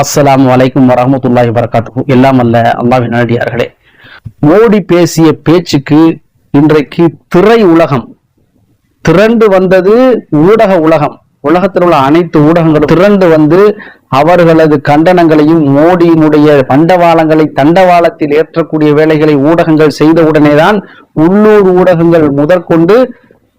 அஸ்ஸலாமு வலைக்கும் வரமத்துல்லாஹி வரகாத்துக்கும் எல்லாம் அல்ல அல்லாவின் நல்லடியார்களே மோடி பேசிய பேச்சுக்கு இன்றைக்கு திரை உலகம். திரண்டு வந்தது ஊடக உலகம். உலகத்தில் உள்ள அனைத்து ஊடகங்களும் திரண்டு வந்து அவர்களது கண்டனங்களையும் மோடியினுடைய பண்டவாளங்களை தண்டவாளத்தில் ஏற்றக்கூடிய வேலைகளை ஊடகங்கள் செய்த உடனேதான் உள்ளூர் ஊடகங்கள் முதற்கொண்டு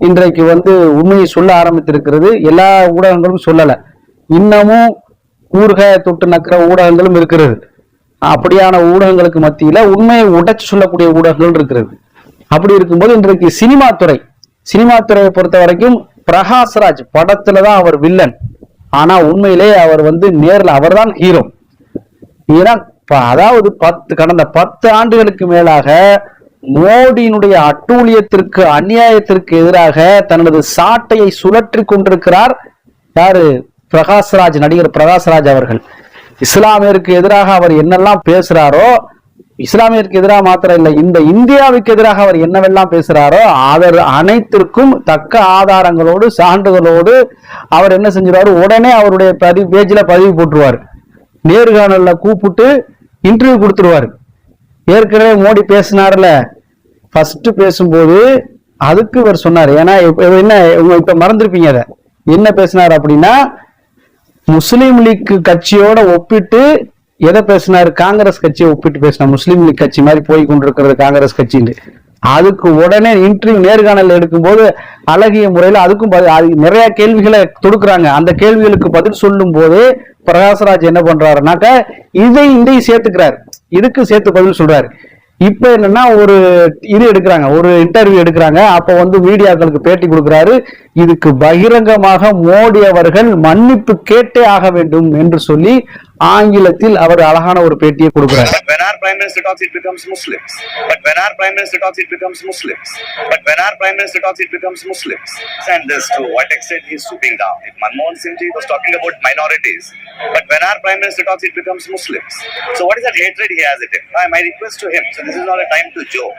இன்றைக்கு வந்து உண்மையை சொல்ல ஆரம்பித்திருக்கிறது. எல்லா ஊடகங்களும் சொல்லலை. இன்னமும் ஊர்க தொட்டு நக்கிற ஊடகங்களும் இருக்கிறது. அப்படியான ஊடகங்களுக்கு மத்தியில உண்மையை உடைச்சு சொல்லக்கூடிய ஊடகங்கள் இருக்கிறது. அப்படி இருக்கும்போது இன்றைக்கு சினிமா துறை சினிமா துறையை பொறுத்த வரைக்கும் பிரகாஷ்ராஜ் படத்துல தான் அவர் வில்லன் ஆனா உண்மையிலே அவர் வந்து நேர்ல அவர்தான் ஹீரோ ஏன்னா ப- அதாவது பத்து கடந்த பத்து ஆண்டுகளுக்கு மேலாக மோடியினுடைய அட்டூழியத்திற்கு அநியாயத்திற்கு எதிராக தனது சாட்டையை சுழற்றி கொண்டிருக்கிறார் யாரு? பிரகாஷ்ராஜ் நடிகர் பிரகாஷ்ராஜ் அவர்கள். இஸ்லாமியருக்கு எதிராக அவர் என்னெல்லாம் பேசுறாரோ இஸ்லாமியருக்கு எதிராக மாத்திரம் இல்லை இந்த இந்தியாவுக்கு எதிராக அவர் என்னவெல்லாம் பேசுறாரோ அவர் அனைத்திற்கும் தக்க ஆதாரங்களோடு சான்றுகளோடு அவர் என்ன செஞ்சிருவாரு? உடனே அவருடைய பதிவு பேஜில் பதிவு போட்டுருவார். நேர்காணலில் கூப்பிட்டு இன்டர்வியூ கொடுத்துருவாரு. ஏற்கனவே மோடி பேசினார்ல ஃபர்ஸ்ட் பேசும்போது அதுக்கு இவர் சொன்னார். ஏன்னா என்ன இப்போ மறந்துருப்பீங்க அதை. என்ன பேசினார் அப்படின்னா முஸ்லீம் லீக் கட்சியோட ஒப்பிட்டு எதை பேசினாரு? காங்கிரஸ் கட்சியை ஒப்பிட்டு பேசினார் முஸ்லீம் லீக் கட்சி மாதிரி போய் கொண்டிருக்கிறது காங்கிரஸ் கட்சின்னு. அதுக்கு உடனே இன்டர்வியூ நேர்காணல் எடுக்கும்போது அழகிய முறையில் அதுக்கும் பதி- அது நிறைய கேள்விகளை தொடுக்குறாங்க. அந்த கேள்விகளுக்கு பதில் சொல்லும் போது பிரகாஷ்ராஜ் என்ன பண்றாருனாக்க இதை இதையும் சேர்த்துக்கிறாரு. இதுக்கு சேர்த்து பதில் சொல்றாரு. இப்ப என்னன்னா ஒரு இது எடுக்கிறாங்க ஒரு இன்டர்வியூ எடுக்கிறாங்க. அப்ப வந்து மீடியாக்களுக்கு பேட்டி கொடுக்கிறாரு. இதுக்கு பகிரங்கமாக மோடி அவர்கள் மன்னிப்பு கேட்டே ஆக வேண்டும் என்று சொல்லி ஆங்கிலத்தில் அவர் அழகான ஒரு பேட்டியை கொடுக்கிறார் But when our prime minister talks, it becomes Muslims. But when our prime minister talks, it becomes Muslims. But when our prime minister talks, it becomes Muslims. And this to what extent he's stooping down. If Manmohan Singh ji was talking about minorities, but when our prime minister talks, it becomes Muslims. So what is that hatred he has at him? My, my request to him. So this is not a time to joke.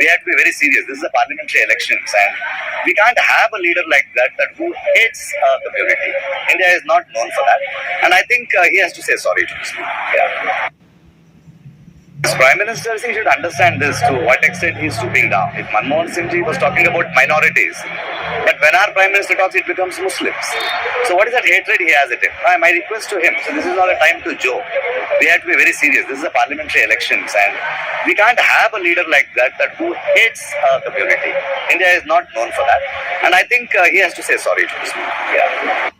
We have to be very serious. This is a parliamentary elections, and we can't have a leader like that that who hates uh, community. India is not known for that, and I think uh, he has to say sorry to this. Yeah. As Prime Minister, he should understand this to what extent he's stooping down. If Manmohan Singh was talking about minorities, but when our Prime Minister talks, it becomes Muslims. So what is that hatred he has at him? My, my request to him, so this is not a time to joke. We have to be very serious. This is a parliamentary elections and we can't have a leader like that that who hates uh, community. India is not known for that. And I think uh, he has to say sorry to this. Yeah.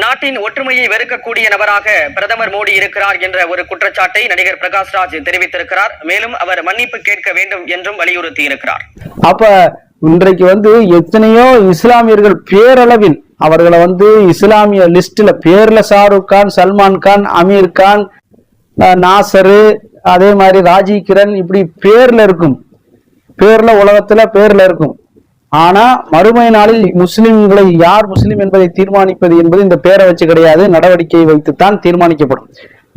நாட்டின் ஒற்றுமையை வெறுக்கக்கூடிய நபராக பிரதமர் மோடி இருக்கிறார் என்ற ஒரு குற்றச்சாட்டை நடிகர் பிரகாஷ்ராஜ் தெரிவித்திருக்கிறார் மேலும் அவர் மன்னிப்பு கேட்க வேண்டும் என்றும் வலியுறுத்தி இருக்கிறார் அப்ப இன்றைக்கு வந்து எத்தனையோ இஸ்லாமியர்கள் பேரளவில் அவர்களை வந்து இஸ்லாமிய லிஸ்ட்ல பேர்ல ஷாருக் கான் சல்மான் கான் அமீர் கான் நாசரு அதே மாதிரி ராஜீவ் கிரண் இப்படி பேர்ல இருக்கும். பேர்ல உலகத்துல பேர்ல இருக்கும். ஆனா மறுமை நாளில் முஸ்லிம்களை யார் முஸ்லிம் என்பதை தீர்மானிப்பது என்பது இந்த பேரை வச்சு கிடையாது. நடவடிக்கையை வைத்துத்தான் தீர்மானிக்கப்படும்.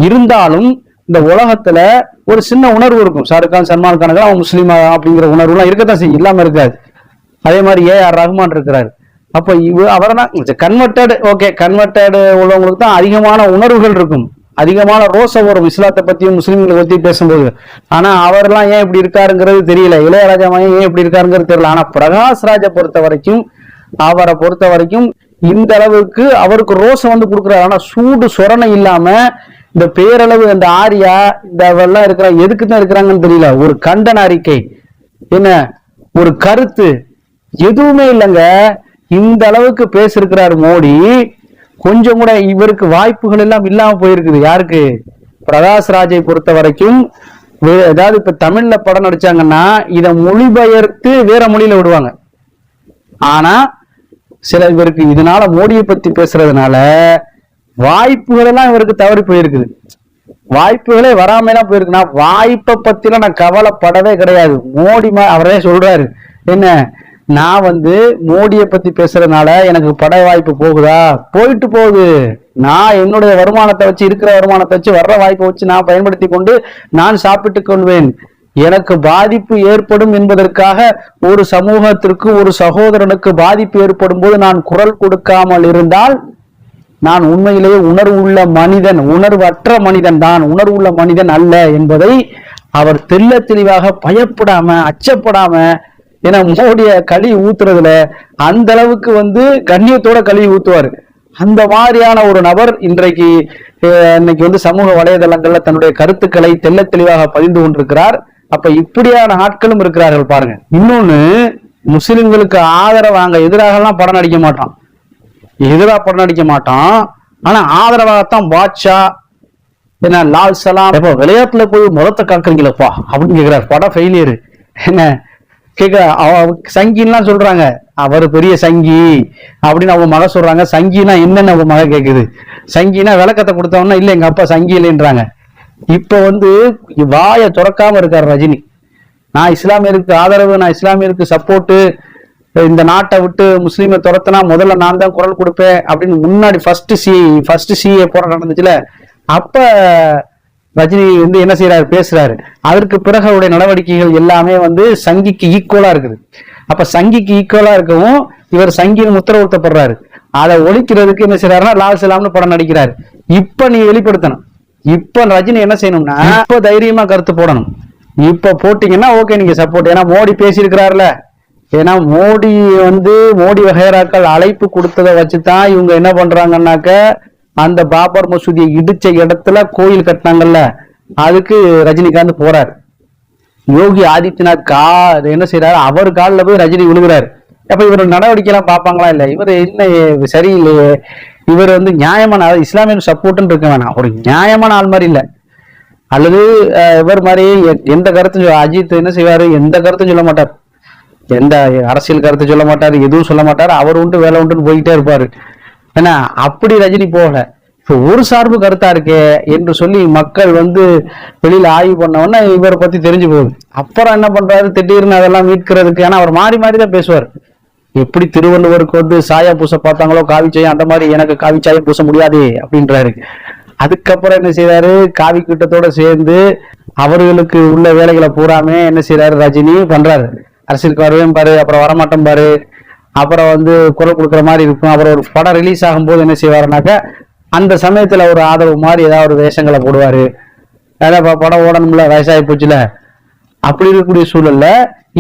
இருந்தாலும் இந்த உலகத்துல ஒரு சின்ன உணர்வு இருக்கும். ஷாருக் கான் சல்மான் கானுக்கு அவன் முஸ்லீம் அப்படிங்கிற உணர்வுலாம் இருக்கத்தான் செய்யும். இல்லாம இருக்காது. அதே மாதிரி ஏஆர் ரஹ்மான் இருக்கிறாரு. அப்போ இவ அவர்தான் கன்வெர்டடு ஓகே கன்வெர்டடு உள்ளவங்களுக்கு தான் அதிகமான உணர்வுகள் இருக்கும். அதிகமான ரோசம் வரும் இஸ்லாத்தை பற்றியும் முஸ்லீம்களை பற்றி பேசும்போது. ஆனால் அவர்லாம் ஏன் இப்படி இருக்காருங்கிறது தெரியல. இளையராஜா மகன் ஏன் இப்படி இருக்காருங்கிறது தெரியல. ஆனால் பிரகாஷ் ராஜை பொறுத்த வரைக்கும் அவரை பொறுத்த வரைக்கும் இந்த அளவுக்கு அவருக்கு ரோசை வந்து கொடுக்குறாரு. ஆனால் சூடு சொரணை இல்லாமல் இந்த பேரளவு இந்த ஆரியா இந்த அவெல்லாம் இருக்கிறாங்க. எதுக்கு தான் இருக்கிறாங்கன்னு தெரியல. ஒரு கண்டன அறிக்கை. என்ன? ஒரு கருத்து. எதுவுமே இல்லைங்க. இந்த அளவுக்கு பேசிருக்கிறார் மோடி. கொஞ்சம் கூட இவருக்கு வாய்ப்புகள் எல்லாம் இல்லாம போயிருக்குது. யாருக்கு? பிரகாஷ் ராஜை பொறுத்த வரைக்கும் ஏதாவது இப்ப தமிழ்ல படம் நடிச்சாங்கன்னா இத மொழிபெயர்த்து வேற மொழியில விடுவாங்க. ஆனா சில இவருக்கு இதனால மோடியை பத்தி பேசுறதுனால வாய்ப்புகள் எல்லாம் இவருக்கு தவறி போயிருக்குது. வாய்ப்புகளே வராம எல்லாம் போயிருக்குன்னா வாய்ப்பை பத்திலாம் நான் கவலைப்படவே கிடையாது. மோடி அவரே சொல்றாரு. என்ன? நான் வந்து மோடியை பத்தி பேசுறதுனால எனக்கு பட வாய்ப்பு போகுதா? போயிட்டு போகுது. நான் என்னுடைய வருமானத்தை வச்சு இருக்கிற வருமானத்தை வச்சு வர்ற வாய்ப்பை வச்சு நான் பயன்படுத்தி கொண்டு நான் சாப்பிட்டு கொள்வேன். எனக்கு பாதிப்பு ஏற்படும் என்பதற்காக ஒரு சமூகத்திற்கு ஒரு சகோதரனுக்கு பாதிப்பு ஏற்படும் போது நான் குரல் கொடுக்காமல் இருந்தால் நான் உண்மையிலேயே உணர்வுள்ள மனிதன் உணர்வற்ற மனிதன் தான். உணர்வுள்ள மனிதன் அல்ல என்பதை அவர் தெல்ல தெளிவாக பயப்படாம அச்சப்படாம ஏன்னா மோடிய களி ஊத்துறதுல அந்த அளவுக்கு வந்து கண்ணியத்தோட களி ஊத்துவாரு. அந்த மாதிரியான ஒரு நபர் இன்றைக்கு இன்னைக்கு வந்து சமூக வலைதளங்கள்ல தன்னுடைய கருத்துக்களை தெள்ள தெளிவாக பதிந்து கொண்டிருக்கிறார். அப்ப இப்படியான ஆட்களும் இருக்கிறார்கள் பாருங்க. இன்னொன்னு முஸ்லிம்களுக்கு ஆதரவாங்க எதிராகலாம் படம் நடிக்க மாட்டான். எதிராக படம் நடிக்க மாட்டான். ஆனா ஆதரவாகத்தான் பாட்ஷா என்ன லால் சலாம் எப்ப விளையாட்டுல போய் முகத்தை காக்குறீங்களப்பா அப்படின்னு கேக்குறாரு. படம் ஃபெயிலியர் என்ன கேட்க சங்கின்லாம் சொல்றாங்க. அவர் பெரிய சங்கி அப்படின்னு அவங்க மக சொல்றாங்க. சங்கினா என்னன்னு அவங்க மக கேக்குது. சங்கினா விளக்கத்தை கொடுத்தவொன்னா இல்ல எங்க அப்பா சங்கி இல்லைன்றாங்க. இப்ப வந்து வாயை துறக்காம இருக்காரு ரஜினி. நான் இஸ்லாமியருக்கு ஆதரவு நான் இஸ்லாமியருக்கு சப்போர்ட்டு இந்த நாட்டை விட்டு முஸ்லீமை துரத்தினா முதல்ல நான் தான் குரல் கொடுப்பேன் அப்படின்னு முன்னாடி ஃபர்ஸ்ட் சி ஃபர்ஸ்ட் சிஏ போராட்டம் நடந்துச்சுல அப்ப ரஜினி வந்து என்ன செய்யறாரு பேசுறாரு. அதற்கு பிறகு அவருடைய நடவடிக்கைகள் எல்லாமே வந்து சங்கிக்கு ஈக்குவலா இருக்குது. அப்ப சங்கிக்கு ஈக்குவலா இருக்கவும் இவர் சங்கின்னு உத்தரவுத்தப்படுறாரு அதை ஒழிக்கிறதுக்கு என்ன செய்யறாருன்னா லால் சலாம்னு படம் நடிக்கிறாரு. இப்ப நீ வெளிப்படுத்தணும். இப்ப ரஜினி என்ன செய்யணும்னா இப்ப தைரியமா கருத்து போடணும். இப்ப போட்டீங்கன்னா ஓகே நீங்க சப்போர்ட் ஏன்னா மோடி பேசியிருக்கிறாருல. ஏன்னா மோடி வந்து மோடி வகைராக்கள் அழைப்பு கொடுத்ததை வச்சுதான் இவங்க என்ன பண்றாங்கன்னாக்க அந்த பாபர் மசூதியை இடிச்ச இடத்துல கோயில் கட்டினாங்கல்ல அதுக்கு ரஜினிகாந்த் போறாரு. யோகி ஆதித்யநாத் கா என்ன செய்யறாரு அவர் காலில் போய் ரஜினி விழுகிறாரு. அப்ப இவர் நடவடிக்கை எல்லாம் பார்ப்பாங்களா இல்லை இவர் என்ன சரியில்லையே. இவர் வந்து நியாயமான அதாவது இஸ்லாமிய சப்போர்ட்னு இருக்க வேணாம். ஒரு நியாயமான ஆள் மாதிரி இல்ல. அல்லது இவர் மாதிரி எ- எந்த கருத்தும் அஜித் என்ன செய்வாரு? எந்த கருத்தும் சொல்ல மாட்டார். எந்த அரசியல் கருத்து சொல்ல மாட்டாரு எதுவும் சொல்ல மாட்டார். அவர் உண்டு வேலை உண்டுன்னு போய்கிட்டே இருப்பாரு. ஏன்னா அப்படி ரஜினி போகல. இப்போ ஒரு சார்பு கருத்தா இருக்கே என்று சொல்லி மக்கள் வந்து வெளியில ஆய்வு பண்ண இவரை பத்தி தெரிஞ்சு போகுது. அப்புறம் என்ன பண்றாரு? திடீர்னு அதெல்லாம் மீட்கிறதுக்கு ஏன்னா அவர் மாறி மாறி தான் பேசுவார். எப்படி திருவள்ளுவருக்கு வந்து சாயா பூச பார்த்தாங்களோ காவி சாயம் அந்த மாதிரி எனக்கு காவி சாயம் பூச முடியாதே அப்படின்றாரு. அதுக்கப்புறம் என்ன செய்யறாரு காவி கூட்டத்தோட சேர்ந்து அவர்களுக்கு உள்ள வேலைகளை பூராமே என்ன செய்யறாரு ரஜினி? பண்றாரு. அரசியலுக்கு வருவேன் பாரு அப்புறம் வரமாட்டேன் பாரு அப்புறம் வந்து குரல் கொடுக்குற மாதிரி இருக்கும். அப்புறம் ஒரு படம் ரிலீஸ் ஆகும்போது என்ன செய்வாருனாக்கா அந்த சமயத்தில் ஒரு ஆதரவு மாதிரி ஏதாவது ஒரு வேஷங்களை போடுவாரு. ஏன்னா படம் ஓடணும்ல வயசாகி போச்சுல. அப்படி இருக்கக்கூடிய சூழல்ல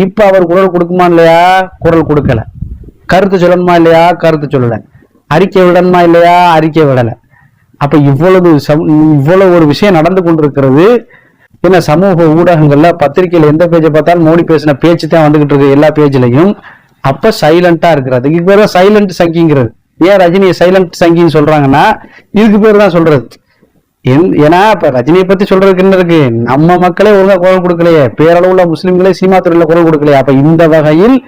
இப்போ அவர் குரல் கொடுக்குமா இல்லையா? குரல் கொடுக்கல. கருத்து சொல்லணுமா இல்லையா? கருத்து சொல்லலை. அறிக்கை விடணுமா இல்லையா? அறிக்கை விடலை. அப்போ இவ்வளவு சம் இவ்வளவு ஒரு விஷயம் நடந்து கொண்டிருக்கிறது. ஏன்னா சமூக ஊடகங்கள்ல பத்திரிகையில் எந்த பேஜை பார்த்தாலும் மோடி பேசின பேச்சு தான் வந்துகிட்டு இருக்கு எல்லா பேஜ்லையும் அப்ப சைலண்டா இருக்கிறது. இதுக்கு பேர் தான் சைலண்ட் சங்கிங்கிறது. ஏன் ரஜினியை சைலண்ட் சங்கின்னு சொல்றாங்கன்னா இதுக்கு பேர் தான் சொல்றது. என்- ஏன்னா இப்ப ரஜினியை பத்தி சொல்றதுக்கு என்ன இருக்கு? நம்ம மக்களே ஒழுங்கா குரல் கொடுக்கலையே. பேரளவுல முஸ்லிம்களே சீமா துறையில குரல் கொடுக்கலையே. அப்ப இந்த வகையில்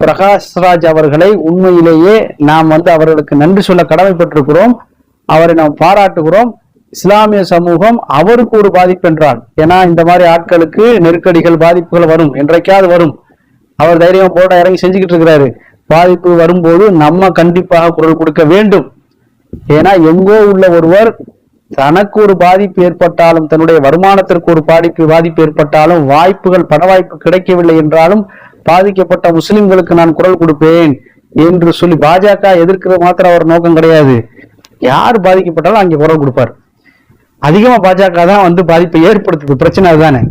பிரகாஷ்ராஜ் அவர்களை உண்மையிலேயே நாம் வந்து அவர்களுக்கு நன்றி சொல்ல கடமைப்பட்டிருக்கிறோம். அவரை நாம் பாராட்டுகிறோம். இஸ்லாமிய சமூகம் அவருக்கு ஒரு பாதிப்பு என்றால் ஏன்னா இந்த மாதிரி ஆட்களுக்கு நெருக்கடிகள் பாதிப்புகள் வரும். என்றைக்காவது வரும். அவர் தைரியம் போட இறங்கி செஞ்சுக்கிட்டு இருக்கிறாரு. பாதிப்பு வரும்போது நம்ம கண்டிப்பாக குரல் கொடுக்க வேண்டும். ஏன்னா எங்கோ உள்ள ஒருவர் தனக்கு ஒரு பாதிப்பு ஏற்பட்டாலும் தன்னுடைய வருமானத்திற்கு ஒரு பாதிப்பு பாதிப்பு ஏற்பட்டாலும் வாய்ப்புகள் பண வாய்ப்பு கிடைக்கவில்லை என்றாலும் பாதிக்கப்பட்ட முஸ்லிம்களுக்கு நான் குரல் கொடுப்பேன் என்று சொல்லி பாஜக எதிர்க்கிறது மாத்திரம் அவர் நோக்கம் கிடையாது. யார் பாதிக்கப்பட்டாலும் அங்கே குரல் கொடுப்பார். அதிகமா பாஜக தான் வந்து பாதிப்பை ஏற்படுத்துது. பிரச்சனை அதுதானே.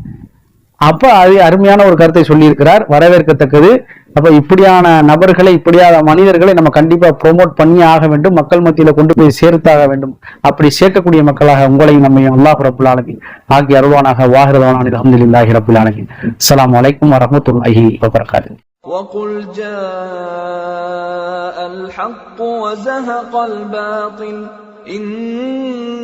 அப்ப அது அருமையான ஒரு கருத்தை சொல்லியிருக்கிறார் வரவேற்கத்தக்கது அப்ப இப்படியான நபர்களை இப்படியான மனிதர்களை நம்ம கண்டிப்பா ப்ரோமோட் பண்ணி ஆக வேண்டும் மக்கள் மத்தியில கொண்டு போய் சேர்த்தாக வேண்டும் அப்படி சேர்க்கக்கூடிய மக்களாக உங்களையும் நம்மையும் அல்லாஹ் ரபுல் ஆலமீன் ஆகி அருவானாக வாகிரவான அலமதுல்லாஹி ரபுல் ஆலமீன் அஸ்ஸலாமு அலைக்கும் வரஹ்மத்துல்லாஹி வபரகாத்துஹு وقل جاء الحق وزهق الباطل إن الباطل كان زهوقا